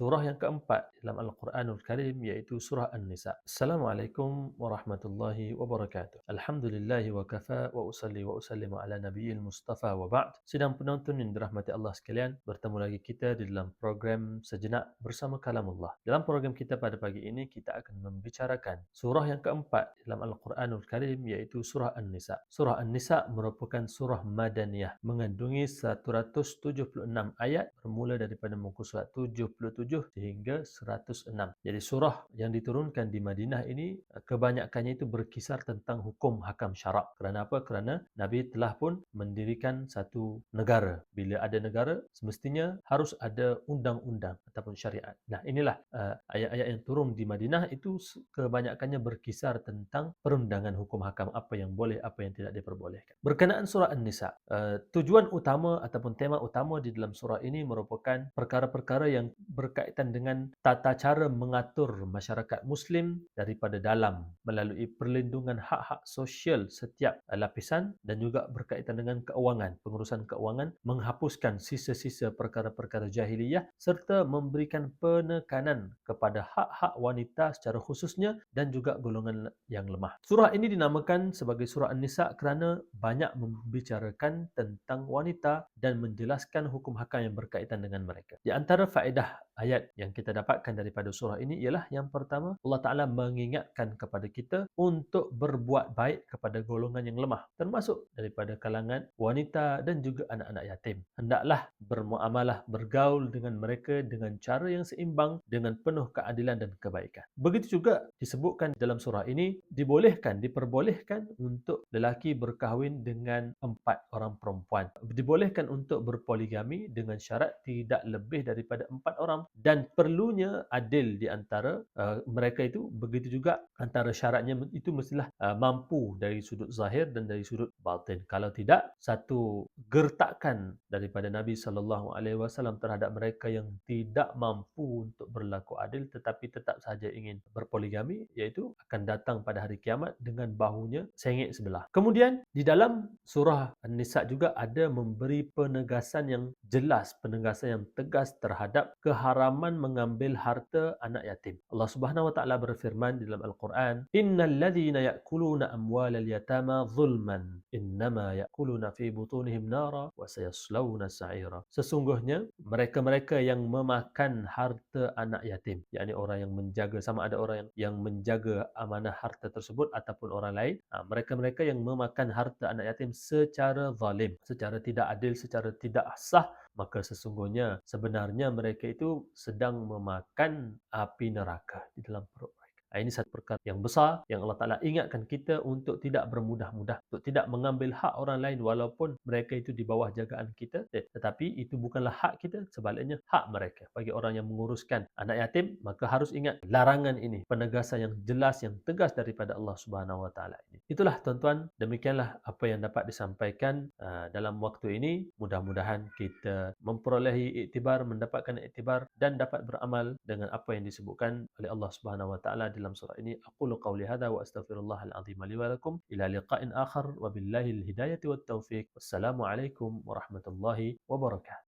surah yang keempat dalam Al-Quranul Karim yaitu surah An-Nisa. Assalamualaikum warahmatullahi wabarakatuh. Alhamdulillah wa kafa wa usalli wa usallimu ala nabiyil mustafa wa ba'd. Sidang penonton yang dirahmati Allah sekalian, bertemu lagi kita di dalam program Sejenak bersama Kalamullah. Dalam program kita pada pagi ini kita akan membicarakan surah yang keempat dalam Al-Quranul Karim yaitu surah An-Nisa. Surah An-Nisa merupakan surah madaniyah mengandungi 176 ayat bermula daripada muka surat 77 sehingga 106. Jadi surah yang diturunkan di Madinah ini kebanyakannya itu berkisar tentang hukum hakam syarak. Kerana apa? Kerana Nabi telah pun mendirikan satu negara. Bila ada negara, semestinya harus ada undang-undang ataupun syariat. Nah, inilah uh, ayat-ayat yang turun di Madinah itu kebanyakannya berkisar tentang perundangan hukum hakam apa yang boleh, apa yang tidak diperbolehkan. Berkenaan surah An-Nisa, uh, tujuan utama ataupun tema utama di dalam surah ini merupakan perkara-perkara yang berkaitan dengan tata cara mengatur masyarakat muslim daripada dalam melalui perlindungan hak-hak sosial setiap lapisan dan juga berkaitan dengan keuangan, pengurusan keuangan, menghapuskan sisa-sisa perkara-perkara jahiliyah serta memberikan penekanan kepada hak-hak wanita secara khususnya dan juga golongan yang lemah. Surah ini dinamakan sebagai surah An-Nisa kerana banyak membicarakan tentang wanita dan menjelaskan hukum hakam yang berkaitan dengan mereka. Di antara faedah ayat yang kita dapatkan daripada surah ini ialah yang pertama Allah Taala mengingatkan kepada kita untuk berbuat baik kepada golongan yang lemah termasuk daripada kalangan wanita dan juga anak-anak yatim. Hendaklah bermuamalah bergaul dengan mereka dengan cara yang seimbang dengan penuh keadilan dan kebaikan. Begitu juga disebutkan dalam surah ini dibolehkan diperbolehkan untuk lelaki berkahwin dengan empat orang perempuan. Dibolehkan untuk berpoligami dengan syarat tidak lebih daripada empat orang dan perlunya adil di antara uh, mereka itu begitu juga antara syaratnya itu mestilah uh, mampu dari sudut zahir dan dari sudut batin. Kalau tidak satu gertakan daripada Nabi sallallahu alaihi wasallam terhadap mereka yang tidak mampu untuk berlaku adil tetapi tetap saja ingin berpoligami iaitu akan datang pada hari kiamat dengan bahunya sengit sebelah. Kemudian di dalam surah An-Nisa juga ada memberi penegasan yang jelas penegasan yang tegas terhadap keharaman keharaman mengambil harta anak yatim. Allah Subhanahu wa taala berfirman di dalam Al-Quran, "Innal ladzina ya'kuluna amwalal yatama zulman, innama ya'kuluna fi butunihim nara wa sayaslawna sa'ira." Sesungguhnya mereka-mereka yang memakan harta anak yatim, yakni orang yang menjaga sama ada orang yang yang menjaga amanah harta tersebut ataupun orang lain, ha, mereka-mereka yang memakan harta anak yatim secara zalim, secara tidak adil, secara tidak sah maka sesungguhnya sebenarnya mereka itu sedang memakan api neraka di dalam perut ini satu perkara yang besar yang Allah Ta'ala ingatkan kita untuk tidak bermudah-mudah, untuk tidak mengambil hak orang lain walaupun mereka itu di bawah jagaan kita. Eh, tetapi itu bukanlah hak kita, sebaliknya hak mereka. Bagi orang yang menguruskan anak yatim, maka harus ingat larangan ini, penegasan yang jelas, yang tegas daripada Allah Subhanahu Wa Ta'ala ini. Itulah tuan-tuan, demikianlah apa yang dapat disampaikan uh, dalam waktu ini. Mudah-mudahan kita memperolehi iktibar, mendapatkan iktibar dan dapat beramal dengan apa yang disebutkan oleh Allah Subhanahu Wa Ta'ala إلا إني أقول قولي هذا وأستغفر الله العظيم لي ولكم. إلى لقاء آخر. وبالله الهداية والتوفيق. والسلام عليكم ورحمة الله وبركاته.